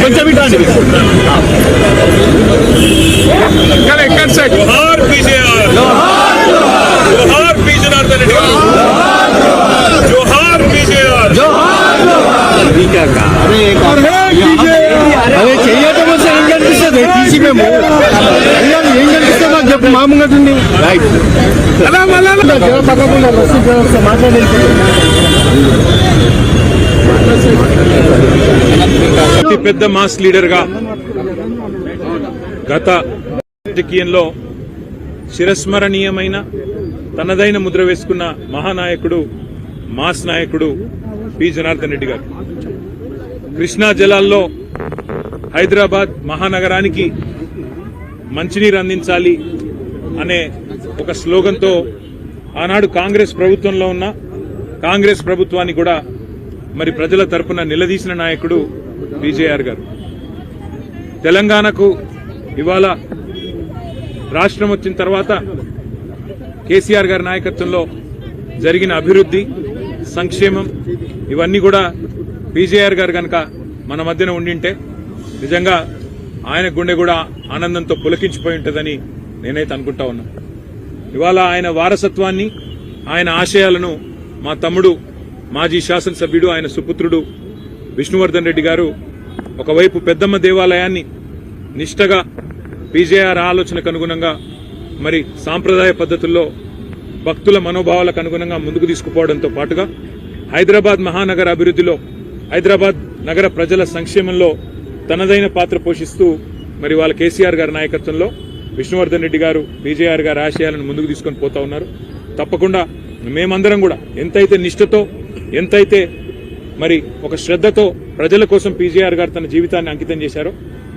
కొంచెం ఇటు రండి. ఎక్కడ ఎక్కడ సార్ జోహార్ పీజేఆర్ జోహార్ పీ జనార్దన్ రెడ్డి గారు జోహార్ పీజేఆర్ అదే చెయ్యటం వస్తే ఏం కనిపిస్తుంది తీసి మేము అయ్యా, ఏం కనిపిస్తుంది మాకు చెప్పు మా ముంగటుంది రైట్ అలా మళ్ళా పక్కకుండా రసీదు వ్యవస్థ అతిపెద్ద మాస్ లీడర్గా గత రాజకీయంలో చిరస్మరణీయమైన తనదైన ముద్ర వేసుకున్న మహానాయకుడు మాస్ నాయకుడు పి. జనార్దన్ రెడ్డి గారు. కృష్ణా జలాల్లో హైదరాబాద్ మహానగరానికి మంచినీరు అందించాలి అనే ఒక స్లోగన్తో ఆనాడు కాంగ్రెస్ ప్రభుత్వంలో ఉన్న కాంగ్రెస్ ప్రభుత్వాన్ని కూడా మరి ప్రజల తరపున నిలదీసిన నాయకుడు బీజేఆర్ గారు. తెలంగాణకు ఇవాళ రాష్ట్రం వచ్చిన తర్వాత కేసీఆర్ గారి నాయకత్వంలో జరిగిన అభివృద్ధి సంక్షేమం ఇవన్నీ కూడా బీజేఆర్ గారు కనుక మన మధ్యన ఉండింటే నిజంగా ఆయన గుండె కూడా ఆనందంతో పులకించిపోయి ఉంటుందని నేనైతే అనుకుంటా ఉన్నా. ఇవాళ ఆయన వారసత్వాన్ని ఆయన ఆశయాలను మా తమ్ముడు మాజీ శాసనసభ్యుడు ఆయన సుపుత్రుడు విష్ణువర్ధన్ రెడ్డి గారు ఒకవైపు పెద్దమ్మ దేవాలయాన్ని నిష్టగా పీజేఆర్ ఆలోచనకు అనుగుణంగా మరి సాంప్రదాయ పద్ధతుల్లో భక్తుల మనోభావాలకు అనుగుణంగా ముందుకు తీసుకుపోవడంతో పాటుగా హైదరాబాద్ మహానగర అభివృద్ధిలో హైదరాబాద్ నగర ప్రజల సంక్షేమంలో తనదైన పాత్ర పోషిస్తూ మరి వాళ్ళ కేసీఆర్ గారి నాయకత్వంలో విష్ణువర్ధన్ రెడ్డి గారు బీజేఆర్ గారి ఆశయాలను ముందుకు తీసుకొని పోతా ఉన్నారు. తప్పకుండా మేమందరం కూడా ఎంతైతే నిష్ఠతో ఎంతైతే మరి ఒక శ్రద్ధతో ప్రజల కోసం పీజేఆర్ గారు తన జీవితాన్ని అంకితం చేశారు.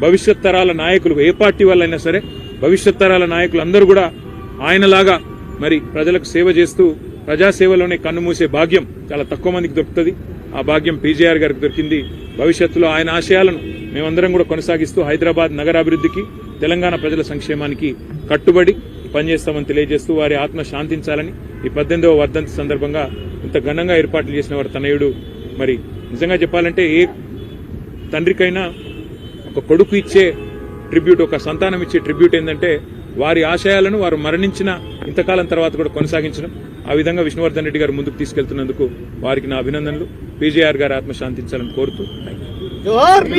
భవిష్యత్ తరాల నాయకులు ఏ పార్టీ వాళ్ళైనా సరే భవిష్యత్ తరాల నాయకులు అందరూ కూడా ఆయనలాగా మరి ప్రజలకు సేవ చేస్తూ ప్రజాసేవలోనే కన్నుమూసే భాగ్యం చాలా తక్కువ మందికి దొరుకుతుంది. ఆ భాగ్యం పీజేఆర్ గారికి దొరికింది. భవిష్యత్తులో ఆయన ఆశయాలను మేమందరం కూడా కొనసాగిస్తూ హైదరాబాద్ నగరాభివృద్ధికి తెలంగాణ ప్రజల సంక్షేమానికి కట్టుబడి పనిచేస్తామని తెలియజేస్తూ వారి ఆత్మ శాంతించాలని ఈ పద్దెనిమిదవ వర్ధంతి సందర్భంగా ఇంత ఘనంగా ఏర్పాట్లు చేసిన వారి తనయుడు మరి నిజంగా చెప్పాలంటే ఏ తండ్రికైనా ఒక కొడుకు ఇచ్చే ట్రిబ్యూట్ ఒక సంతానం ఇచ్చే ట్రిబ్యూట్ ఏంటంటే వారి ఆశయాలను వారు మరణించిన ఇంతకాలం తర్వాత కూడా కొనసాగించడం. ఆ విధంగా విష్ణువర్ధన్ రెడ్డి గారు ముందుకు తీసుకెళ్తున్నందుకు వారికి నా అభినందనలు. పీజేఆర్ గారు ఆత్మశాంతించాలని కోరుతూ